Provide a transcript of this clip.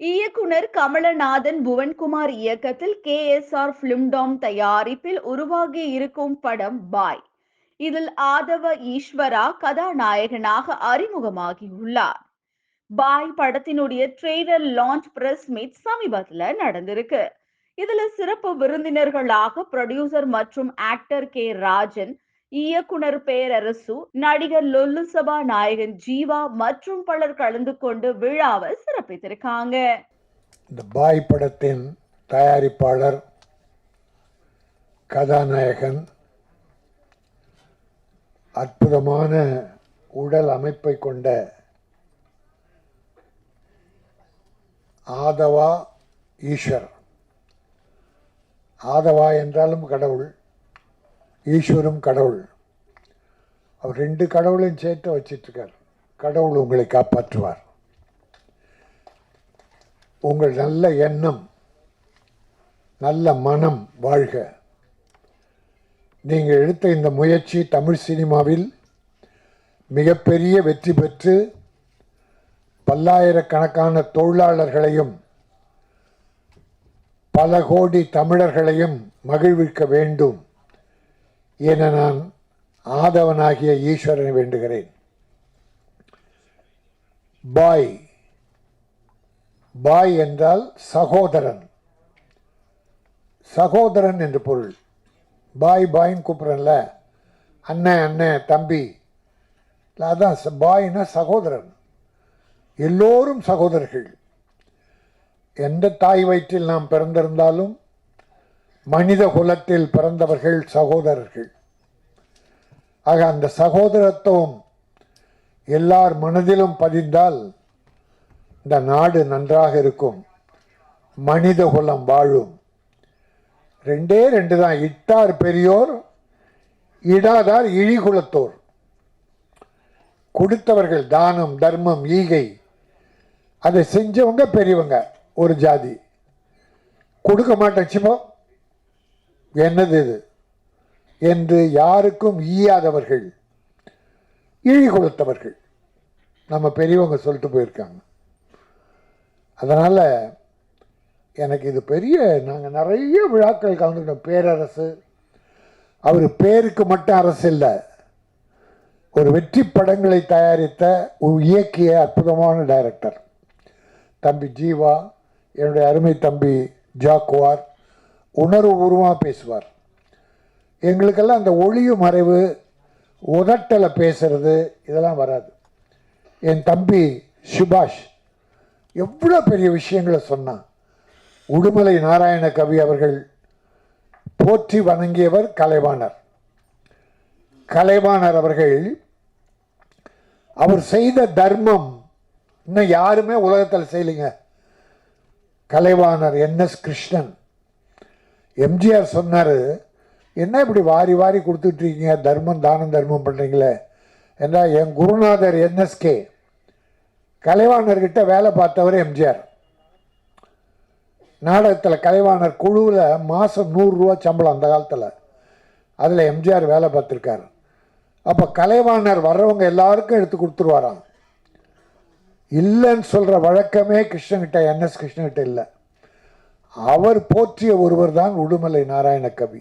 இயக்குனர் கமலநாதன் புவன்குமார் இயக்கத்தில் K S R பிலிம்டாம் தயாரிப்பில் உருவாகி இருக்கும் படம் பாய். இதில் ஆதவ ஈஸ்வரா கதாநாயகனாக அறிமுகமாகியுள்ளார். பாய் படத்தினுடைய ட்ரெய்லர் லான்ச் பிரஸ் மீட் சமீபத்துல நடந்திருக்கு. இதுல சிறப்பு விருந்தினர்களாக ப்ரொடியூசர் மற்றும் ஆக்டர் கே ராஜன் இயக்குனர் பேரரசு நடிகர் லொல்லு சபா நாயகன் ஜீவா மற்றும் பலர் கலந்து கொண்டு விழாவை சிறப்பித்திருக்காங்க. இந்த பாய் படத்தின் தயாரிப்பாளர் கதாநாயகன் அற்புதமான உடல் அமைப்பை கொண்ட ஆதவா ஈஸ்வர். ஆதவா என்றாலும் கடவுள். ஈஸ்வரும் கடவுள். அவர் ரெண்டு கடவுளையும் சேர்த்து வச்சிட்ருக்கார். கடவுள் உங்களை காப்பாற்றுவார். உங்கள் நல்ல எண்ணம் நல்ல மனம் வாழ்க. நீங்கள் எடுத்த இந்த முயற்சி தமிழ் சினிமாவில் மிகப்பெரிய வெற்றி பெற்று பல்லாயிரக்கணக்கான தொழிலாளர்களையும் பல கோடி தமிழர்களையும் மகிழ்விக்க வேண்டும். என நான் ஆதவனாகிய ஈஸ்வரனை வேண்டுகிறேன். பாய். பாய் என்றால் சகோதரன். சகோதரன் என்று பொருள். பாய் பாயின்னு கூப்பிட்றேன்ல. அண்ணன் அண்ணன் தம்பி. அதான் பாய்னா சகோதரன். எல்லோரும் சகோதரர்கள். எந்த தாய் வயிற்றில் நாம் பிறந்திருந்தாலும் மனித குலத்தில் பிறந்தவர்கள் சகோதரர்கள். ஆக அந்த சகோதரத்துவம் எல்லார் மனதிலும் பதிந்தால் இந்த நாடு நன்றாக இருக்கும். மனித குலம் வாழும். ரெண்டே ரெண்டு தான். இட்டார் பெரியோர் இடாதார் இழிகுலத்தோர் கொடுத்தவர்கள் தானம் தர்மம் ஈகை. அதை செஞ்சவங்க பெரியவங்க ஒரு ஜாதி. கொடுக்க மாட்டேன் சிப்போ என்னது இது? என்று யாருக்கும் ஈயாதவர்கள் இழி கொடுத்தவர்கள் நம்ம பெரியவங்க சொல்லிட்டு போயிருக்காங்க. அதனால் எனக்கு இது பெரிய நாங்கள் நிறைய விழாக்கள் கலந்துக்கிட்டோம். பேரரசு அவர் பேருக்கு மட்டும் அரசு இல்லை ஒரு வெற்றி படங்களை தயாரித்த இயக்கிய அற்புதமான டைரக்டர் தம்பி ஜீவா என்னுடைய அருமை தம்பி ஜாக்குவார் உணர்வு உணர்வுபூர்வமாக பேசுவார். எங்களுக்கெல்லாம் அந்த ஒளியு மறைவு உதட்டலை பேசுறது இதெல்லாம் வராது. என் தம்பி சுபாஷ் எவ்வளோ பெரிய விஷயங்களை சொன்னான். உடுமலை நாராயண கவி அவர்கள் போற்றி வணங்கியவர் கலைவாணர். கலைவாணர் அவர்கள் அவர் செய்த தர்மம் இன்னும் யாருமே உலகத்தில் செய்யலைங்க. Kalaivanar N S Krishnan. MGR சொன்னார் என்ன இப்படி வாரி வாரி கொடுத்துட்ருக்கீங்க? தர்மம் தானம் தர்மம் பண்ணுறீங்களே ஏன்னா என் குருநாதர் என்எஸ்கே கலைவாணர்கிட்ட வேலை பார்த்தவர் எம்ஜிஆர். நாடகத்தில் கலைவாணர் குழுவில் மாதம் நூறுரூவா சம்பளம் அந்த காலத்தில். அதில் எம்ஜிஆர் வேலை பார்த்துருக்காரு. அப்போ கலைவாணர் வர்றவங்க எல்லாருக்கும் எடுத்து கொடுத்துருவாராம். இல்லைன்னு சொல்கிற வழக்கமே கிருஷ்ணகிட்ட என்எஸ் கிருஷ்ணகிட்ட இல்லை. அவர் போற்றிய ஒருவர் தான் உடுமலை நாராயண கவி.